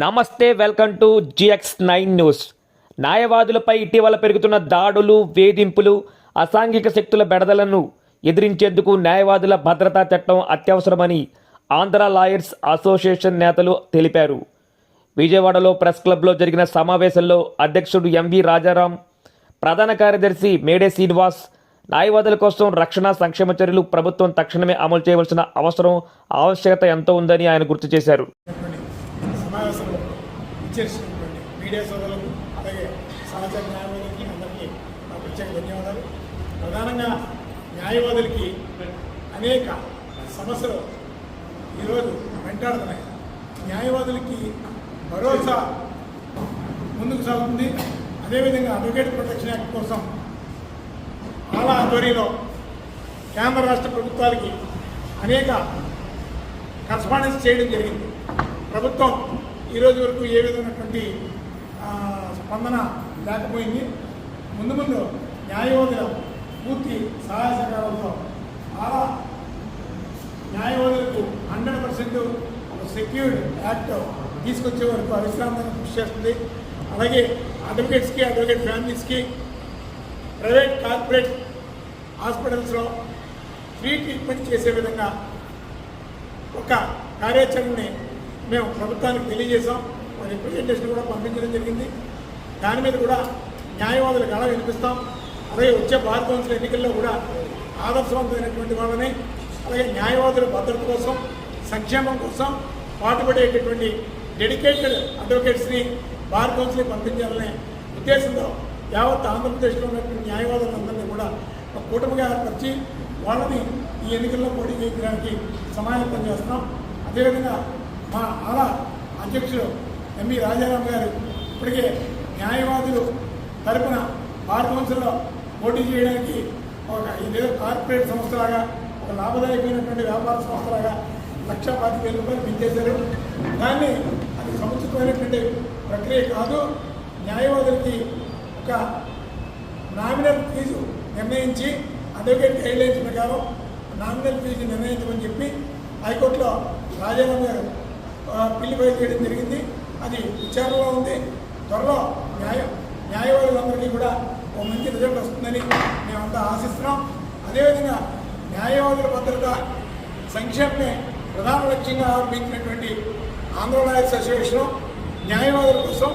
నమస్తే welcome to GX nine news. న్యాయవాదులపై ఇటీవల పెరుగుతున్న దాడులు వేధింపులు అసాంఘిక శక్తుల బెడదలను ఎదిరించేందుకు న్యాయవాదుల భద్రతా చట్టం అత్యవసరమని ఆంధ్ర లాయర్స్ అసోసియేషన్ నేతలు తెలిపారు. విజయవాడలో ప్రెస్ క్లబ్లో జరిగిన సమావేశంలో అధ్యక్షుడు ఎంవి రాజారాం ప్రధాన కార్యదర్శి మేడే శ్రీనివాస్ న్యాయవాదుల కోసం రక్షణ సంక్షేమ చర్యలు ప్రభుత్వం తక్షణమే అమలు చేయవలసిన అవసరం ఆవశ్యకత ఎంతో ఉందని ఆయన గుర్తు చేశారు. సమావేశంలో ఇచ్చేసినటువంటి మీడియా సోదరులకు అలాగే సహచర న్యాయవాదులకి అందరికీ నా ప్రత్యేక ధన్యవాదాలు. ప్రధానంగా న్యాయవాదులకి అనేక సమస్యలు ఈరోజు వెంటాడుతున్నాయి. న్యాయవాదులకి భరోసా ముందుకు సాగుతుంది. అదేవిధంగా అడ్వకేట్ ప్రొటెక్షన్ యాక్ట్ కోసం ఆలా ఆధ్వర్యంలో కేంద్ర రాష్ట్ర ప్రభుత్వాలకి అనేక కరస్పాండెన్స్ చేయడం జరిగింది. ప్రభుత్వం ఈరోజు వరకు ఏ విధమైనటువంటి స్పందన లేకపోయింది. ముందు ముందు న్యాయవాదుల పూర్తి సహాయ సహకారంతో చాలా న్యాయవాదులకు హండ్రెడ్ పర్సెంట్ ఒక సెక్యూర్డ్ యాక్ట్ తీసుకొచ్చే వరకు అవిశ్రాంతంగా కృషి చేస్తుంది. అలాగే అడ్వకేట్స్కి అడ్వకేట్ ఫ్యామిలీస్కి ప్రైవేట్ కార్పొరేట్ హాస్పిటల్స్లో ఫ్రీ ట్రీట్మెంట్ చేసే విధంగా ఒక కార్యాచరణని మేము ప్రభుత్వానికి తెలియజేశాం. మరి రిప్రజెంటేషన్ కూడా పంపించడం జరిగింది. దాని మీద కూడా న్యాయవాదులు అలా వినిపిస్తాం. అలాగే వచ్చే బార్ కౌన్సిల్ ఎన్నికల్లో కూడా ఆదర్శవంతమైనటువంటి వాళ్ళని అలాగే న్యాయవాదుల భద్రత కోసం సంక్షేమం కోసం పాటుపడేటటువంటి డెడికేటెడ్ అడ్వకేట్స్ని బార్ కౌన్సిల్కి పంపించాలనే ఉద్దేశంతో యావత్ ఆంధ్రప్రదేశ్లో ఉన్నటువంటి న్యాయవాదులందరినీ కూడా ఒక కూటమిగా ఏర్పరిచి వాళ్ళని ఈ ఎన్నికల్లో పోటీ చేయడానికి సమాయత్తం చేస్తున్నాం. అదేవిధంగా మా ఆలా అధ్యక్షుడు ఎంవి రాజారాం గారు ఇప్పటికే న్యాయవాదులు తరపున బార్ కౌన్సిల్లో పోటీ చేయడానికి ఒక ఇదేదో కార్పొరేట్ సంస్థలాగా ఒక లాభదాయకమైనటువంటి వ్యాపార సంస్థలాగా లక్ష పాతి వేల రూపాయలు పెంచేశారు దాన్ని అది సముచితమైనటువంటి ప్రక్రియ కాదు. న్యాయవాదులకి ఒక నామినల్ ఫీజు నిర్ణయించి అడ్వకేట్ గైడ్లైన్స్ ప్రకారం నామినల్ ఫీజు నిర్ణయించమని చెప్పి హైకోర్టులో రాజారాం గారు పిల్లి ఫైల్ జరిగింది. అది విచారణలో ఉంది. త్వరలో న్యాయ న్యాయవాదులందరికీ కూడా ఒక మంచి రిజల్ట్ వస్తుందని మేమంతా ఆశిస్తున్నాం. అదేవిధంగా న్యాయవాదుల భద్రత సంక్షేమమే ప్రధాన లక్ష్యంగా ఆరంభించినటువంటి ఆంధ్ర లాయర్స్ అసోసియేషన్ న్యాయవాదుల కోసం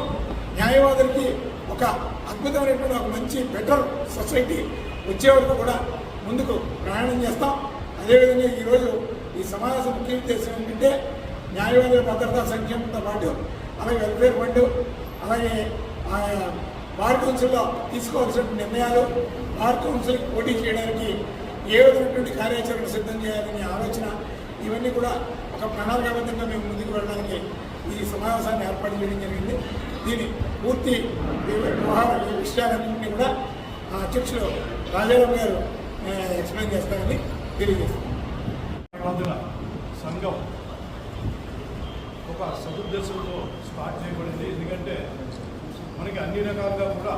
న్యాయవాదులకి ఒక అద్భుతమైనటువంటి ఒక మంచి బెటర్ సొసైటీ వచ్చే వరకు కూడా ముందుకు ప్రయాణం చేస్తాం. అదేవిధంగా ఈరోజు ఈ సమావేశం ముఖ్య ఉద్దేశం ఏంటంటే న్యాయవాదుల భద్రతా సంక్షేమంతో పాటు అలాగే వెల్ఫేర్ ఫండ్ అలాగే ఆ బార్ కౌన్సిల్లో తీసుకోవాల్సిన నిర్ణయాలు బార్ కౌన్సిల్కి పోటీ చేయడానికి ఏ విధమైనటువంటి కార్యాచరణ సిద్ధం చేయాలనే ఆలోచన ఇవన్నీ కూడా ఒక ప్రణాళికాబద్ధంగా మేము ముందుకు వెళ్ళడానికి ఈ సమావేశాన్ని ఏర్పాటు చేయడం జరిగింది. దీని పూర్తి వ్యవహార విషయాలన్నింటినీ కూడా ఆ అధ్యక్షులు రాజారావు గారు ఎక్స్ప్లెయిన్ చేస్తారని తెలియజేస్తాను సంఘం ఒక సదుద్దేశంతో స్టార్ట్ చేయబడింది. ఎందుకంటే మనకి అన్ని రకాలుగా కూడా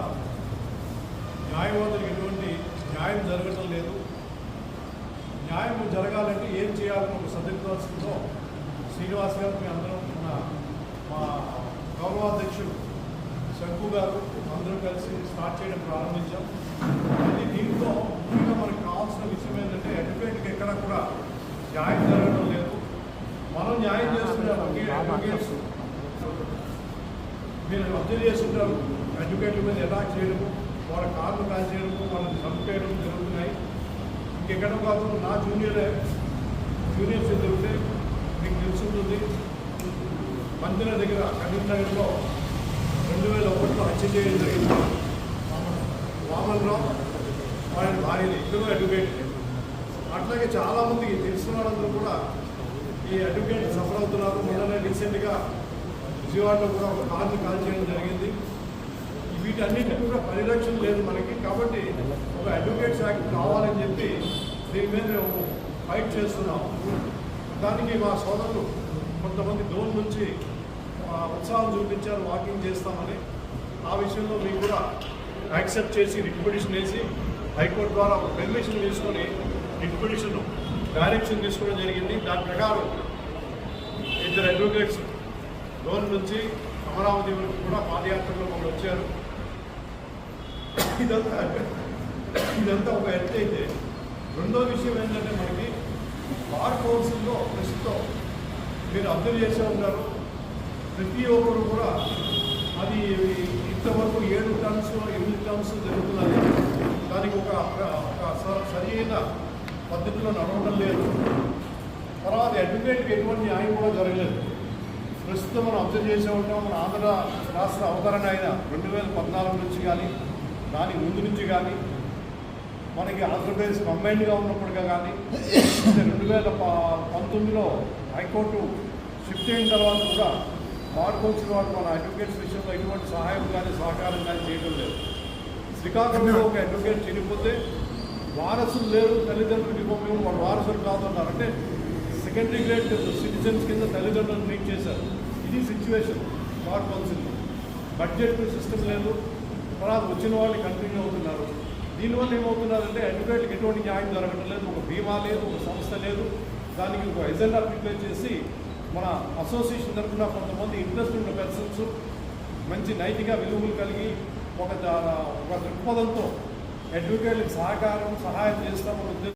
న్యాయవాదులకు ఎటువంటి న్యాయం జరగటం లేదు. న్యాయం జరగాలంటే ఏం చేయాలని ఒక సదుద్దేశంతో శ్రీనివాస్ గారు మీ అందరం ఉన్న మా గౌరవాధ్యక్షుడు శంకు గారు అందరూ కలిసి స్టార్ట్ చేయడం ప్రారంభించాం. అది దీంతో ముఖ్యంగా మనకు కావాల్సిన విషయం ఏంటంటే అడ్వకేట్కి ఎక్కడ కూడా న్యాయం జరగడం లేదు మనం న్యాయం చేస్తున్న అడ్వకేట్స్ మీరు అబ్జర్వ్ చేస్తుంటారు అడ్వకేట్ల మీద అటాక్ చేయడము వాళ్ళ కార్లు కాల్ చేయడము వాళ్ళని చంపేయడం జరుగుతున్నాయి. ఇంకెక్కడ కాదు నా జూనియరే జూనియర్స్ దొరికితే మీకు తెలుసుంటుంది. మందిర దగ్గర కరీంనగర్లో రెండు వేల ఒకటిలో హత్య చేయడం జరిగింది. వామన్రావు ఆయన భార్యని ఇద్దరు అడ్వకేట్ అట్లాగే చాలామంది తెలిసిన వాళ్ళందరూ కూడా ఈ అడ్వకేట్ సఫర్ అవుతున్నారు మొన్ననే రీసెంట్గా విజయవాడలో కూడా ఒక కార్ని కాల్ చేయడం జరిగింది. వీటన్నిటికీ కూడా పరిరక్షణ లేదు మనకి. కాబట్టి ఒక అడ్వకేట్స్ యాక్ట్ కావాలని చెప్పి దీని మీద మేము ఫైట్ చేస్తున్నాం. దానికి మా సోదరులు కొంతమంది డోన్ నుంచి ఉత్సాహం చూపించారు వాకింగ్ చేస్తామని. ఆ విషయంలో మీకు కూడా యాక్సెప్ట్ చేసి రిక్వెడిషన్ వేసి హైకోర్టు ద్వారా ఒక పెర్మిషన్ తీసుకొని రిక్వెడిషన్ డైరెక్షన్ తీసుకోవడం జరిగింది. దాని ప్రకారం ఇద్దరు అడ్వకేట్స్ రోజు నుంచి అమరావతి వరకు కూడా పాదయాత్రలో వాళ్ళు వచ్చారు. ఇదంతా ఇదంతా ఒక ఎత్తు అయితే. రెండో విషయం ఏంటంటే మనకి బార్ కౌన్సిల్లో ప్రస్తుతం మీరు అబ్జర్వ్ చేసే ఉంటారు. ప్రతి ఒక్కరు కూడా అది ఇంతవరకు ఏడు టర్మ్స్ ఎనిమిది టర్మ్స్ జరుగుతున్నది దానికి ఒక ఒక సరైన పద్ధతిలో నడవడం లేదు. తర్వాత అడ్వకేట్కి ఎటువంటి న్యాయం కూడా జరగలేదు. ప్రస్తుతం మనం అబ్జర్వ్ చేసే ఉంటాం మన ఆంధ్ర రాష్ట్ర అవతరణ అయిన రెండు వేల పద్నాలుగు నుంచి కానీ దాని ముందు నుంచి కానీ మనకి ఆంధ్రప్రదేశ్ కంబైన్డ్గా ఉన్నప్పటిగా కానీ రెండు వేల పంతొమ్మిదిలో హైకోర్టు షిఫ్ట్ అయిన తర్వాత కూడా బార్ కౌన్సిల్ వాళ్ళు మన అడ్వకేట్స్ విషయంలో ఎటువంటి సహాయం కానీ సహకారం కానీ చేయడం లేదు. శ్రీకాకుళంలో ఒక అడ్వకేట్ చనిపోతే వారసులు లేరు తల్లిదండ్రులు ఇవ్వమేమో వాళ్ళ వారసులు కాదన్నారు అంటే సెకండరీ గ్రేడ్ సిటిజన్స్ కింద తల్లిదండ్రులను ట్రీట్ చేశారు. ఇది situation bar council budget system లేదు. తర్వాత వచ్చిన వాళ్ళు కంటిన్యూ అవుతున్నారు. దీనివల్ల ఏమవుతున్నారంటే అడ్వకేట్లకు ఎటువంటి న్యాయం జరగడం లేదు ఒక బీమా లేదు ఒక సంస్థ లేదు. దానికి ఒక ఎజెండా ప్రిపేర్ చేసి మన అసోసియేషన్ తరఫున కొంతమంది ఇంట్రెస్ట్ ఉన్న పర్సన్స్ మంచి నైతిక విలువలు కలిగి ఒక ఒక దృక్పథంతో అడ్వకేట్లకు సహకారం సహాయం చేస్తామని ఉద్దేశం